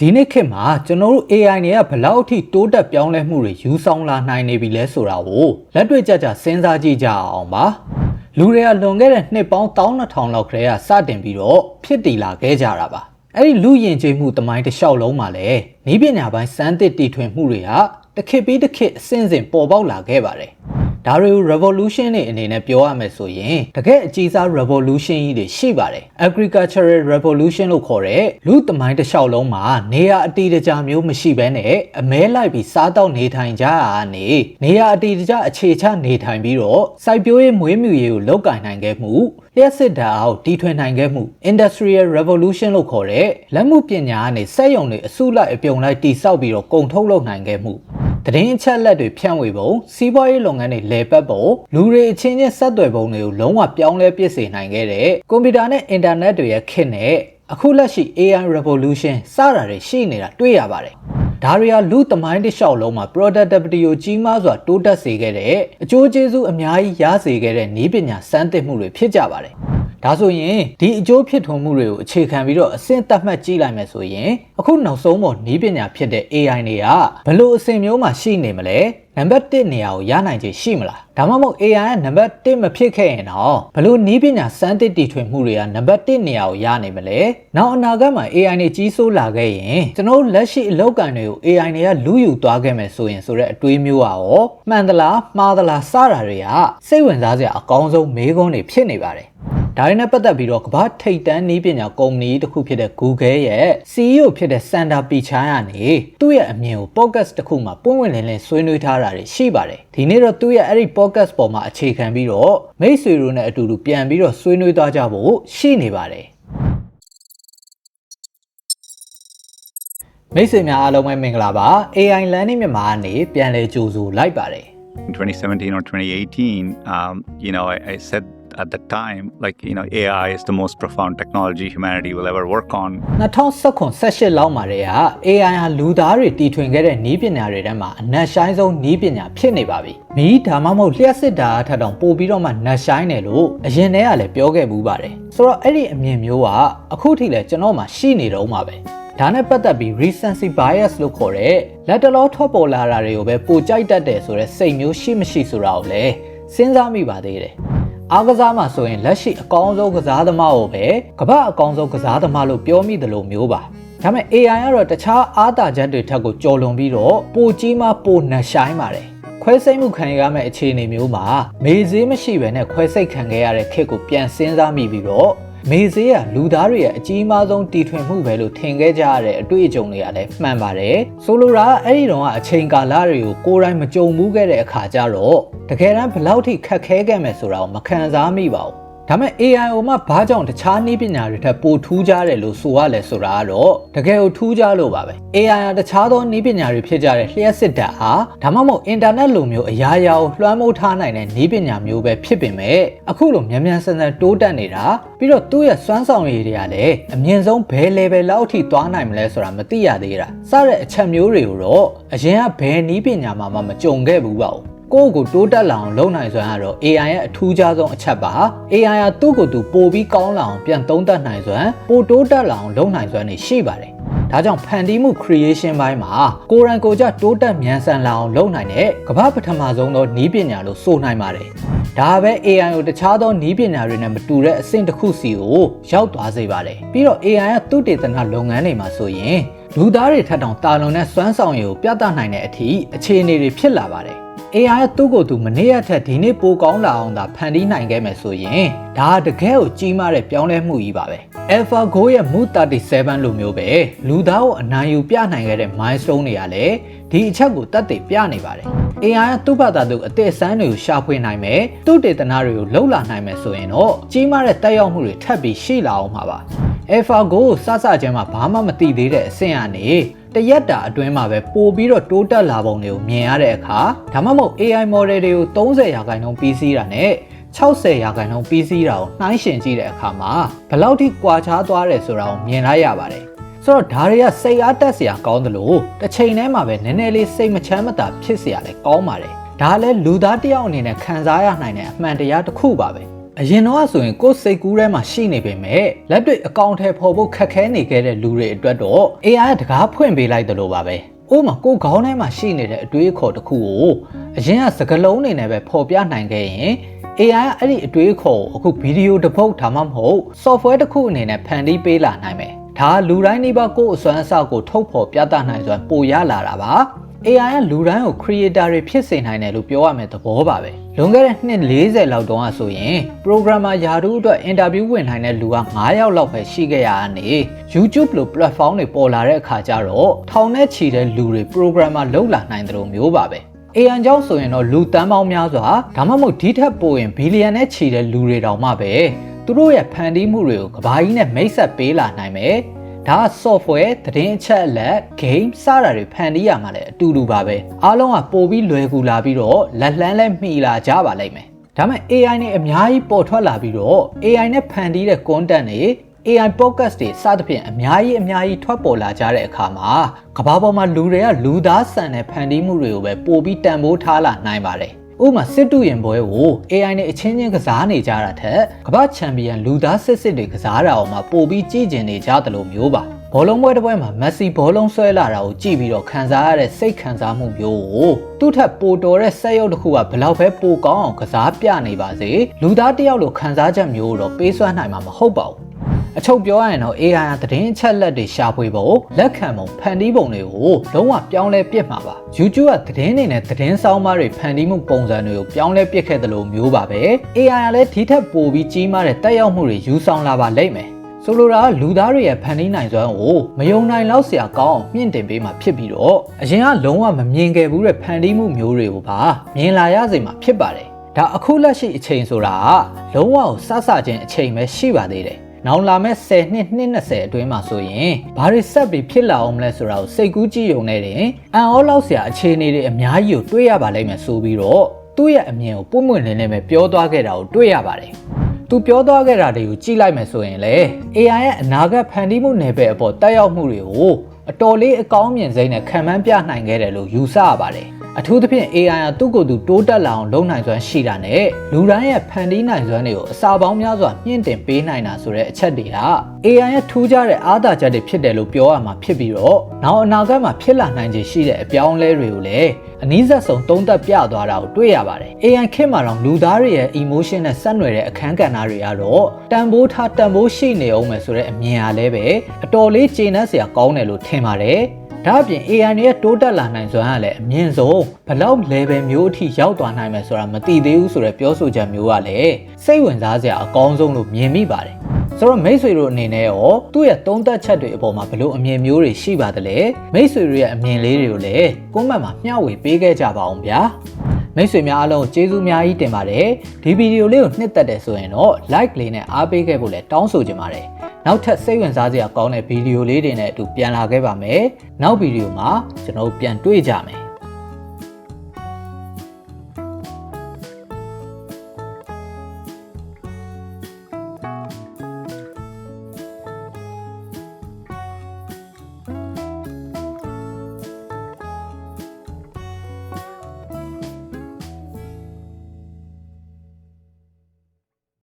ဒီနေ့ခေတ်မှာကျွန်တော်တို့ AI တွေကဘယ်လောက်အထိတိုးတက်ပြောင်းလဲမှုတွေယူဆောင်လာနိုင်နေပြီလဲဆိုတာကိုလက်တွေ့ကြကြစဉ်းစားကြည့်ကြအောင်ပါလူတွေကလွန်ခဲ့တဲ့နှစ်ပေါင်း12000လောက်ခရေကစတင်ပြီးတော့ဖြစ်တည်လာခဲ့ကြတာပါအဲ့ဒီလူယဉ်ကျေးမှုတမိုင်းတစ်လျှောက်လုံးမှာလည်းဤပညာပိုင်းစမ်းသစ်တီထွင်မှုတွေကတစ်ခေတ်ပြီးတစ်ခေတ်အစဉ်စဉ်ပေါ်ပေါက်လာခဲ့ပါတယ် ဒါတွေကို revolution တွေအနေနဲ့ပြောရမယ်ဆိုရင်တကယ်အကြီးစား revolution ကြီးတွေရှိပါတယ် agricultural revolution လို့ခေါ်တဲ့လူသမိုင်းတစ်လျှောက်လုံးမှာနေရာအတီးတကြမျိုးမရှိဘဲနဲ့အမဲလိုက်ပြီးစားတော့နေထိုင်ကြရတာနေနေရာအတီးတကြအခြေချနေထိုင်ပြီးတော့စိုက်ပျိုးရေးမွေးမြူရေးကိုလုပ်ကင်နိုင်ခဲ့မှုလျှက်စစ်ဓာတ်အောက်တီထွင်နိုင်ခဲ့မှု industrial revolution လို့ခေါ်တဲ့လက်မှုပညာကနေစက်ရုံတွေအစုလိုက်အပြုံလိုက်တိစောက်ပြီးတော့ကုန်ထုတ်လုပ်နိုင်ခဲ့မှု သတင်းအချက်လက်တွေဖြန့်ဝေပုံစီးပွားရေးလုပ်ငန်းတွေလဲပတ်ပုံလူတွေအချင်းချင်းဆက်သွယ်ပုံတွေကိုလုံးဝပြောင်းလဲပြစ်စေနိုင်ခဲ့တဲ့ကွန်ပျူတာနဲ့အင်တာနက်တွေရဲ့ခေတ်နဲ့အခုလက်ရှိ AI revolution စတာတွေရှိနေတာတွေ့ရပါတယ်ဒါတွေဟာလူသမိုင်းတစ်လျှောက်လုံးမှာ productivity ကိုကြီးမားစွာတိုးတက်စေခဲ့တဲ့အကျိုးကျေးဇူးအများကြီးရစေခဲ့တဲ့နည်းပညာစမ်းသစ်မှုတွေဖြစ်ကြပါတယ် ဒါဆိုရင်ဒီအကျိုးဖြစ်ထွန်းမှုတွေကိုအခြေခံပြီးတော့အဆင့်သတ်မှတ်ကြည့်လိုက်မယ်ဆိုရင်အခုနောက်ဆုံးပေါ်နည်းပညာဖြစ်တဲ့ AI တွေကဘယ်လိုအဆင့်မျိုးမှာရှိနေမလဲနံပါတ်1နေရာကိုရနိုင်ခြေရှိမလားဒါမှမဟုတ် AI ကနံပါတ်1မဖြစ်ခဲ့ရင်တော့ဘယ်လိုနည်းပညာစမ်းသစ်တီထွင်မှုတွေကနံပါတ်1နေရာကိုရနိုင်မလဲနောက်အနာဂတ်မှာ AI နဲ့ကြီးစိုးလာခဲ့ရင်ကျွန်တော်တို့လက်ရှိအလောက်ကန်တွေကို AI တွေကလူယူသွားခဲ့မယ်ဆိုရင်ဆိုတဲ့အတွေးမျိုးอ่ะရောမှန်သလားမှားသလားစတာတွေကစိတ်ဝင်စားစရာအကောင်းဆုံးမေးခွန်းတွေဖြစ်နေပါတယ် ဒါတွေနဲ့ပတ်သက်ပြီးတော့ကမ္ဘာထိပ်တန်းနည်းပညာကုမ္ပဏီတစ်ခုဖြစ်တဲ့ Google ရဲ့ CEO ဖြစ်တဲ့ Sundar Pichai ကနေသူ့ရဲ့အမြင်ကို podcast တစ်ခုမှာပွင့်ဝင်လင်းလင်းဆွေးနွေးထားတာတွေရှိပါတယ်ဒီနေ့တော့သူ့ရဲ့အဲ့ဒီ podcast ပေါ်မှာအခြေခံပြီးတော့မိတ်ဆွေတို့နဲ့အတူတူပြန်ပြီးတော့ဆွေးနွေးသွားကြဖို့ရှိနေပါတယ်မိတ်ဆွေများအားလုံးပဲမင်္ဂလာပါ AI Learning မြန်မာကနေပြန်လည်ကြိုဆိုလိုက်ပါတယ် in 2017 or 2018, um, you know, I, I said at the time, like, you know, AI is the most profound technology humanity will ever work on. 2018လောက်မှာတည်းက AI ဟာလူသားတွေတီထွင်ခဲ့တဲ့နည်းပညာတွေထဲမှာအနက်ရှိုင်းဆုံးနည်းပညာဖြစ်နေပါပြီ။မီးဒါမှမဟုတ်လျှက်စစ်ဓာတ်အထက်တောင်ပို့ပြီးတော့မှနက်ရှိုင်းတယ်လို့အရင်တည်းကလည်းပြောခဲ့မှုပါတယ်။ဆိုတော့အဲ့ဒီအမြင်မျိုးကအခုထိလည်းကျွန်တော်မှရှိနေတော့မှာပဲ။ဒါနဲ့ပတ်သက်ပြီး recency bias လို့ခေါ်တဲ့လက်တလောထွက်ပေါ်လာတာတွေကိုပဲပိုကြိုက်တတ်တယ်ဆိုတဲ့စိတ်မျိုးရှိမရှိဆိုတာကိုလည်းစဉ်းစားမိပါသေးတယ်။ အားကစားမှာဆိုရင်လက်ရှိအကောင်းဆုံးကစားသမားကိုပဲကမ္ဘာအကောင်းဆုံးကစားသမားလို့ပြောမိတယ်လို့မျိုးပါ။ဒါပေမဲ့ AI ကတော့တခြားအားသာချက်တွေထက်ကိုကျော်လွန်ပြီးတော့ပိုကြီးမှပိုနှက်ဆိုင်ပါတယ်။ခွဲစိတ်မှုခံရမယ့်အခြေအနေမျိုးမှာမေဈေးမရှိဘဲနဲ့ခွဲစိတ်ခံခဲ့ရတဲ့ခက်ကိုပြန်စဉ်းစားမိပြီးတော့ မေဈေးကလူသားတွေရဲ့အကြီးမားဆုံးတီထွင်မှုပဲလို့ထင်ခဲ့ကြရတဲ့အတွေ့အကြုံတွေကလည်းမှန်ပါတယ်ဆိုလိုတာကအဲ့ဒီတော့ကအချိန်ကာလတွေကိုကိုယ်တိုင်မကြုံဘူးခဲ့တဲ့အခါကျတော့တကယ်တမ်းဘယ်လောက်ထိခက်ခဲခဲ့မယ်ဆိုတာကိုမခံစားမိပါဘူး ဒါမဲ့ AI ဟိုမှာဘာကြောင့်တခြားနည်းပညာတွေထက်ပိုထူးခြားတယ်လို့ဆိုရလဲဆိုတာကတော့တကယ်ကိုထူးခြားလို့ပါပဲ AI ကတခြားသောနည်းပညာတွေဖြစ်ကြတဲ့လျှက်စစ်ဓာတ်ဟာဒါမှမဟုတ်အင်တာနက်လိုမျိုးအရာရာကိုလွှမ်းမိုးထားနိုင်တဲ့နည်းပညာမျိုးပဲဖြစ်ပင်မဲ့အခုလိုမြန်မြန်ဆန်ဆန်တိုးတက်နေတာပြီးတော့သူ့ရဲ့စွမ်းဆောင်ရည်တွေကလည်းအမြင့်ဆုံးဘယ် level လောက်အထိသွားနိုင်မလဲဆိုတာမသိရသေးတာစတဲ့အချက်မျိုးတွေကိုတော့အရင်ကဘယ်နည်းပညာမှမကြုံခဲ့ဘူးပါဘူး ကိုယ့်ကိုတိုးတက်လာအောင်လုပ်နိုင်စွမ်းကတော့ AI ရဲ့အထူးခြားဆုံးအချက်ပါ AI ကသူ့ကိုယ်သူပိုပြီးကောင်းလာအောင်ပြန်သုံးသပ်နိုင်စွမ်းပိုတိုးတက်လာအောင်လုပ်နိုင်စွမ်းတွေရှိပါတယ်ဒါကြောင့်ဖန်တီးမှု creation ဘိုင်းမှာကိုယ်တိုင်ကိုယ်ကျတိုးတက်မြန်ဆန်လာအောင်လုပ်နိုင်တဲ့ကမ္ဘာပထမဆုံးသောနည်းပညာလို့ဆိုနိုင်ပါတယ်ဒါပဲ AI ကိုတခြားသောနည်းပညာတွေနဲ့မတူတဲ့အဆင့်တစ်ခုစီကိုရောက်သွားစေပါတယ်ပြီးတော့ AI ကသူတေသနလုပ်ငန်းတွေမှာဆိုရင်လူသားတွေထက်တောင်တာလွန်တဲ့စွမ်းဆောင်ရည်ကိုပြသနိုင်တဲ့အထိအခြေအနေတွေဖြစ်လာပါတယ် AI သူ့ကိုယ်သူမနေ့ရက်ထက်ဒီနေ့ပိုကောင်းလာအောင်သာဖန်တီးနိုင်ခဲ့မယ်ဆိုရင်ဒါတကယ်ကိုကြီးမားတဲ့ပြောင်းလဲမှုကြီးပါပဲ AlphaGo ရဲ့ Mood 37 လိုမျိုးပဲလူသားကိုအနိုင်ယူပြနိုင်ခဲ့တဲ့ milestone တွေကလည်းဒီအချက်ကိုတတ်သိပြနေပါတယ် AI ကသူ့ဘာသာသူအသက်အစမ်းတွေကိုရှာဖွေနိုင်မယ်သူ့ဒေသနာတွေကိုလှုပ်လာနိုင်မယ်ဆိုရင်တော့ကြီးမားတဲ့တက်ရောက်မှုတွေထပ်ပြီးရှိလာအောင်မှာပါ AlphaGo ကိုစစချင်းမှာဘာမှမသိသေးတဲ့အဆင့်ကနေ တရက်တာအတွင်းမှာပဲပို့ပြီးတော့တိုးတက်လာပုံတွေကိုမြင်ရတဲ့အခါဒါမှမဟုတ် AI model တွေကို30ရာခိုင်နှုန်းပြီးစီးတာနဲ့60ရာခိုင်နှုန်းပြီးစီးတာကိုနှိုင်းယှဉ်ကြည့်တဲ့အခါမှာဘယ်လောက်ထိကွာခြားသွားတယ်ဆိုတာကိုမြင်လိုက်ရပါတယ်ဆိုတော့ဒါတွေကစိတ်အားတက်စရာကောင်းတယ်လို့တစ်ချိန်တည်းမှာပဲနည်းနည်းလေးစိတ်မချမ်းမသာဖြစ်စရာလည်းကောင်းပါတယ်ဒါလည်းလူသားတစ်ယောက်အနေနဲ့ခံစားရနိုင်တဲ့အမှန်တရားတစ်ခုပါပဲ အရင်တော့ဆိုရင်ကိုယ်စိတ်ကူးထဲမှာရှိနေပေမဲ့လက်တွေ့အကောင့်ထဲပေါ်ဖို့ခက်ခဲနေခဲ့တဲ့လူတွေအတွက်တော့ AI ကတကားဖွင့်ပေးလိုက်တယ်လို့ပါပဲ။ဥပမာကိုယ်ခေါင်းထဲမှာရှိနေတဲ့အတွေးအခေါ်တစ်ခုကိုအရင်ကစကလုံးနေနဲ့ပဲပေါ်ပြနိုင်ခဲ့ရင် AI ကအဲ့ဒီအတွေးအခေါ်ကိုအခုဗီဒီယိုတစ်ပုတ်ဒါမှမဟုတ် software တစ်ခုအနေနဲ့ဖန်တီးပေးလာနိုင်မယ်။ဒါလူတိုင်းနေပါကိုယ်အစွမ်းအစကိုထုတ်ဖော်ပြသနိုင်စွမ်းပိုရလာတာပါ။ AI ကလူတိုင်းကို creator တွေဖြစ်စေနိုင်တယ်လို့ပြောရမယ့်သဘောပါပဲလွန်ခဲ့တဲ့နှစ်40လောက်တုန်းကဆိုရင် programmer ယာတူအတွက် interview ဝင်နိုင်တဲ့လူက9ယောက်လောက်ပဲရှိခဲ့ရတာနေ YouTube လို platform တွေပေါ်လာတဲ့အခါကျတော့ထောင်နဲ့ချီတဲ့လူတွေ programmer လောက်လာနိုင်တယ်လို့မျိုးပါပဲ AI ကြောင့်ဆိုရင်တော့လူတန်းပေါင်းများစွာဒါမှမဟုတ်ဒီထက်ပိုရင်ဘီလီယံနဲ့ချီတဲ့လူတွေတောင်မှပဲသူတို့ရဲ့ဖန်တီးမှုတွေကိုကဘာကြီးနဲ့မိတ်ဆက်ပေးလာနိုင်မယ် ဒါက software သတင်းအချက်အလက် game စတာတွေဖန်တီးရမှာလည်းအတူတူပါပဲအားလုံးကပိုပြီးလွယ်ကူလာပြီးတော့လက်လှမ်းလဲမှီလာကြပါလိမ့်မယ်ဒါမဲ့ AI နဲ့အများကြီးပေါ်ထွက်လာပြီးတော့ AI နဲ့ဖန်တီးတဲ့ content တွေ AI podcast တွေစသဖြင့်အများကြီးအများကြီးထွက်ပေါ်လာကြတဲ့အခါမှာကဘာပေါ်မှာလူတွေကလူသားဆန်တဲ့ဖန်တီးမှုတွေကိုပဲပိုပြီးတန်ဖိုးထားလာနိုင်ပါတယ်။ ဥပမာစစ်တူရင်ပွဲကို AI နဲ့အချင်းချင်းကစားနေကြတာထက်ကမ္ဘာချန်ပီယံလူသားစစ်စစ်တွေကစားတာအောင်မှပိုပြီးကြည်ကျင်နေကြတယ်လို့မျိုးပါ။ဘောလုံးပွဲတစ်ပွဲမှာမက်ဆီဘောလုံးဆွဲလာတာကိုကြည့်ပြီးတော့ခံစားရတဲ့စိတ်ခံစားမှုမျိုးကိုသူ့ထက်ပိုတော်တဲ့ဆက်ရုပ်တစ်ခုကဘယ်လောက်ပဲပိုကောင်းအောင်ကစားပြနေပါစေလူသားတစ်ယောက်လိုခံစားချက်မျိုးတော့ပေးစွမ်းနိုင်မှာမဟုတ်ပါဘူး အချုပ်ပြောရရင်တော့ AI ကသတင်းအချက်လက်တွေရှာဖွေဖို့လက်ခံပုံဖန်တီးပုံတွေကိုလုံးဝပြောင်းလဲပစ်မှာပါ YouTube ကသတင်းတွေနဲ့သတင်းဆောင်မတွေဖန်တီးမှုပုံစံတွေကိုပြောင်းလဲပစ်ခဲ့တယ်လို့မျိုးပါပဲ AI ကလည်းဒီထက်ပိုပြီးကြီးမားတဲ့တက်ရောက်မှုတွေယူဆောင်လာပါလိမ့်မယ်ဆိုလိုတာကလူသားတွေရဲ့ဖန်တီးနိုင်စွမ်းကိုမယုံနိုင်လောက်စရာကောင်းအောင်မြင့်တင်ပေးမှဖြစ်ပြီးတော့အရင်ကလုံးဝမမြင်ခဲ့ဘူးတဲ့ဖန်တီးမှုမျိုးတွေကိုပါမြင်လာရစေမှာဖြစ်ပါတယ်ဒါအခုလက်ရှိအချိန်ဆိုတာကလုံးဝကိုစဆချင်းအချိန်ပဲရှိပါသေးတယ် နောင်လာမဲ့10နှစ်နှစ်20အတွင်းမှာဆိုရင်ဘာတွေဆက်ပြီးဖြစ်လာအောင်မလဲဆိုတာကိုစိတ်ကူးကြည့်ုံနဲ့တင်အန်အောလောက်စရာအခြေအနေတွေအများကြီးကိုတွေးရပါလိမ့်မယ်ဆိုပြီးတော့သူ့ရဲ့အမြင်ကိုပွင့်ပွင့်လင်းလင်းပဲပြောသွားခဲ့တာကိုတွေ့ရပါတယ်။သူပြောသွားခဲ့တာတွေကိုကြည့်လိုက်မယ်ဆိုရင်လေ AI ရဲ့အနာဂတ်ဖန်တီးမှုနယ်ပယ်အပေါ်တက်ရောက်မှုတွေကိုအတော်လေးအကောင်းမြင်စိမ့်နဲ့ခံမှန်းပြနိုင်ခဲ့တယ်လို့ယူဆရပါတယ်။ အထူးသဖြင့် AI ကသူ့ကိုယ်သူတိုးတက်လာအောင်လုပ်နိုင်စွမ်းရှိတာနဲ့လူတိုင်းရဲ့ဖန်တီးနိုင်စွမ်းတွေကိုအစာပေါင်းများစွာမြင့်တင်ပေးနိုင်တာဆိုတဲ့အချက်တွေက AI ရဲ့ထူးခြားတဲ့အားသာချက်တွေဖြစ်တယ်လို့ပြောရမှာဖြစ်ပြီးတော့နောက်အနာဂတ်မှာဖြစ်လာနိုင်ခြေရှိတဲ့အပြောင်းအလဲတွေကိုလည်းအနည်းဆက်ဆုံးသုံးသပ်ပြသွားတာကိုတွေ့ရပါတယ် AI ခေတ်မှာတော့လူသားတွေရဲ့ emotion နဲ့ဆက်နွယ်တဲ့အခန်းကဏ္ဍတွေကတော့တန်ဖိုးထားတန်ဖိုးရှိနေအောင်မယ်ဆိုတဲ့အမြင်အားလည်းပဲအတော်လေးကျေနပ်စရာကောင်းတယ်လို့ထင်ပါတယ် ဒါအပြင် AI ရဲ့တိုးတက်လာနိုင်စွမ်းကလည်းအမြင့်ဆုံးဘလောက် level မျိုးအထိရောက်သွားနိုင်မယ်ဆိုတာမသိသေးဘူးဆိုတဲ့ပြောဆိုချက်မျိုးကလည်းစိတ်ဝင်စားစရာအကောင်းဆုံးလို့မြင်မိပါတယ်ဆိုတော့မိတ်ဆွေတို့အနေနဲ့ရောသူ့ရဲ့သုံးသက်ချက်တွေအပေါ်မှာဘလို့အမြင်မျိုးတွေရှိပါသလဲမိတ်ဆွေတို့ရဲ့အမြင်လေးတွေကိုလည်းကွန်မန့်မှာမျှဝေပေးခဲ့ကြပါအောင်ဗျာမိတ်ဆွေများအားလုံးကျေးဇူးများကြီးတင်ပါတယ်ဒီဗီဒီယိုလေးကိုနှစ်သက်တယ်ဆိုရင်တော့ like လေးနဲ့အားပေးခဲ့ဖို့လည်းတောင်းဆိုချင်ပါတယ် နောက်ထပ်စိတ်ဝင်စားစရာကောင်းတဲ့ဗီဒီယိုလေးတွေနဲ့အတူပြန်လာခဲ့ပါမယ်နောက်ဗီဒီယိုမှာကျွန်တော်ပြန်တွေ့ကြမယ်